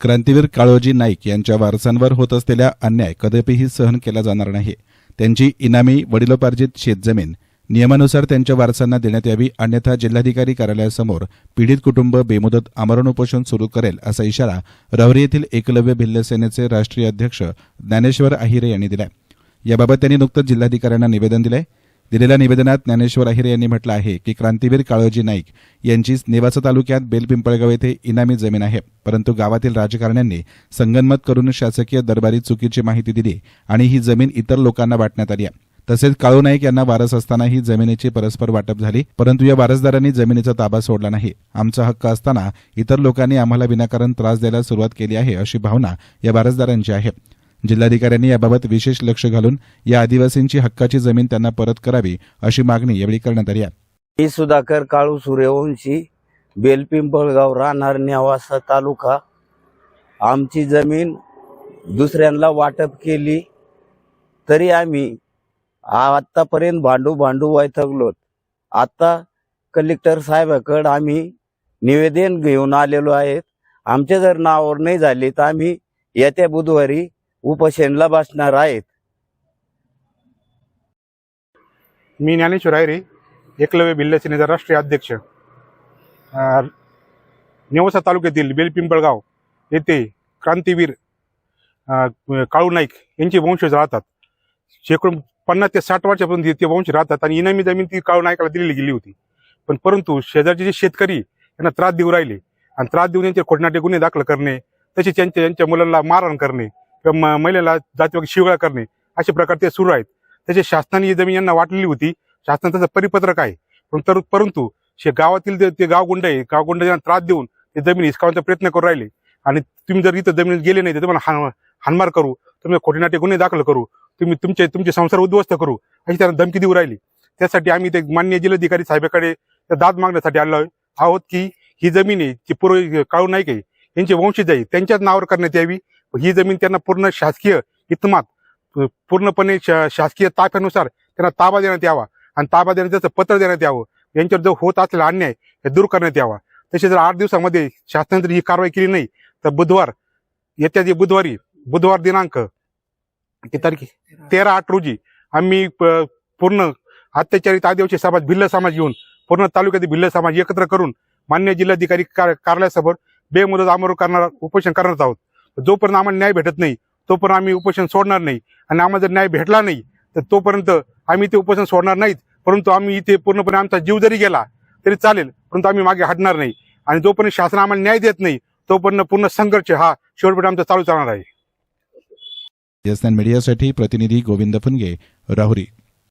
क्रांतीवीर काळोजी नाईक यांच्या वारसांवर होत असलेला अन्याय कदापिही सहन केला जाणार नाही. त्यांची इनामी वडिलोपार्जित शेतजमीन नियमानुसार त्यांच्या वारसांना देण्यात यावी अन्यथा जिल्हाधिकारी कार्यालयासमोर पीडित कुटुंब बेमुदत आमरण उपोषण सुरू करेल असा इशारा राहुरी येथील एकलव्य भिल्ल सेनेचे राष्ट्रीय अध्यक्ष ज्ञानेश्वर आहिरे यांनी दिला याबाबत त्यांनी नुकतंच जिल्हाधिकाऱ्यांना निवेदन दिलंय. दिलेल्या निवेदनात ज्ञानेश्वर अहिरे यांनी म्हटलं आहे की क्रांतीवीर काळोजी नाईक यांची नेवासा तालुक्यात बेलपिंपळगाव येथे इनामी जमीन आहे. परंतु गावातील राजकारण्यांनी संगनमत करून शासकीय दरबारी चुकीची माहिती दिली आणि ही जमीन इतर लोकांना वाटण्यात आली आहे. तसेच काळू नाईक यांना वारस असताना ही जमिनीची परस्पर वाटप झाली परंतु या वारसदारांनी जमिनीचा ताबा सोडला नाही. आमचा हक्क असताना इतर लोकांनी आम्हाला विनाकारण त्रास द्यायला सुरुवात केली आहे अशी भावना या वारसदारांची आहे. जिल्हाधिकाऱ्यांनी याबाबत विशेष लक्ष घालून या आदिवासींची हक्काची जमीन त्यांना परत करावी अशी मागणी यावेळी करण्यात आली आहे. मी सुधाकर काळू सूर्यवंशी बेलपिंपळगाव राहणार नेवासा तालुका. आमची जमीन दुसऱ्यांना वाटप केली तरी आम्ही आतापर्यंत भांडू भांडू वैथगलोत आता कलेक्टर साहेबाकडे आम्ही निवेदन घेऊन आलेलो आहेत. आमच्या जर नावावर नाही झाले तर आम्ही येत्या बुधवारी उपोषणला बसणार आहेत. मी ज्ञानेश्वर आयरे एकलव्य भिल्ल सेनेचा राष्ट्रीय अध्यक्ष. नेवसा तालुक्यातील बेलपिंपळगाव येथे क्रांतीवीर काळू नाईक यांचे वंशज राहतात. शेकडो पन्नास ते साठ वर्षापर्यंत ते वंश राहतात आणि इनामी जमीन ती काळू नायकाला दिलेली गेली होती. पण परंतु शेजारचे जे शेतकरी यांना त्रास देऊ राहिले आणि त्रास देऊन यांचे खोटनाटे गुन्हे दाखल करणे तसेच त्यांच्या यांच्या मुलांना मारहाण करणे महिलेला जातीवादी शिवळा करणे असे प्रकार ते सुरू आहेत. तसे शासनाने ही जमीन यांना वाटलेली होती. शासनाचं त्याचं परिपत्रक आहे. पण तर परंतु शे गावातील ते गावगुंड आहे गावगुंडांना त्रास देऊन ते जमीन हिसकावण्याचा प्रयत्न करू राहिले. आणि तुम्ही जर इथं जमीन गेले नाही तर तुम्हाला हान हानमार करू. तुम्ही खोटीनाटे गुन्हे दाखल करू. तुम्ही तुमचे तुमचे संसार उद्ध्वस्त करू. अशी त्यांना धमकी देऊ राहिली. त्यासाठी आम्ही ते मान्य जिल्हाधिकारी साहेबाकडे दाद मागण्यासाठी आलो आहोत की ही जमीन आहे जी पूर्व काळू नाईक आहे. यांचे वंशज आहे. त्यांच्याच नावावर करण्यात यावी. ही जमीन त्यांना पूर्ण शासकीय हितमात प- पूर्णपणे शासकीय ताफ्यानुसार त्यांना ताबा देण्यात यावा आणि ताबा देण्याचं पत्र देण्यात यावं यांच्यावर जो होत असलेला अन्याय हे दूर करण्यात यावा. तसे जर आठ दिवसामध्ये शासनाने जर ही कारवाई केली नाही तर बुधवार येत्या जे बुधवारी बुधवार दिनांक तारीख तेरा. आठ रोजी आम्ही पूर्ण अत्याचारित आदिवासी समाज भिल्ल समाज घेऊन पूर्ण तालुक्यातील भिल्ल समाज एकत्र करून मान्य जिल्हाधिकारी कार- कार्यालयासमोर बेमुदत आमरण करणार उपोषण करणार आहोत. जोपर्यंत आम्हाला न्याय भेटत नाही तोपर्यंत आम्ही उपोषण सोडणार नाही. आणि आम्हाला जर न्याय भेटला नाही तर तोपर्यंत आम्ही ते उपोषण सोडणार नाहीत. परंतु आम्ही इथे पूर्णपणे आमचा जीव जरी गेला तरी चालेल परंतु आम्ही मागे हटणार नाही. आणि जोपर्यंत शासन आम्हाला न्याय देत नाही तोपर्यंत पूर्ण संघर्ष हा शेवटपर्यंत आमचा चालू चालणार आहे. मीडियासाठी प्रतिनिधी गोविंद फुनगे राहुरी.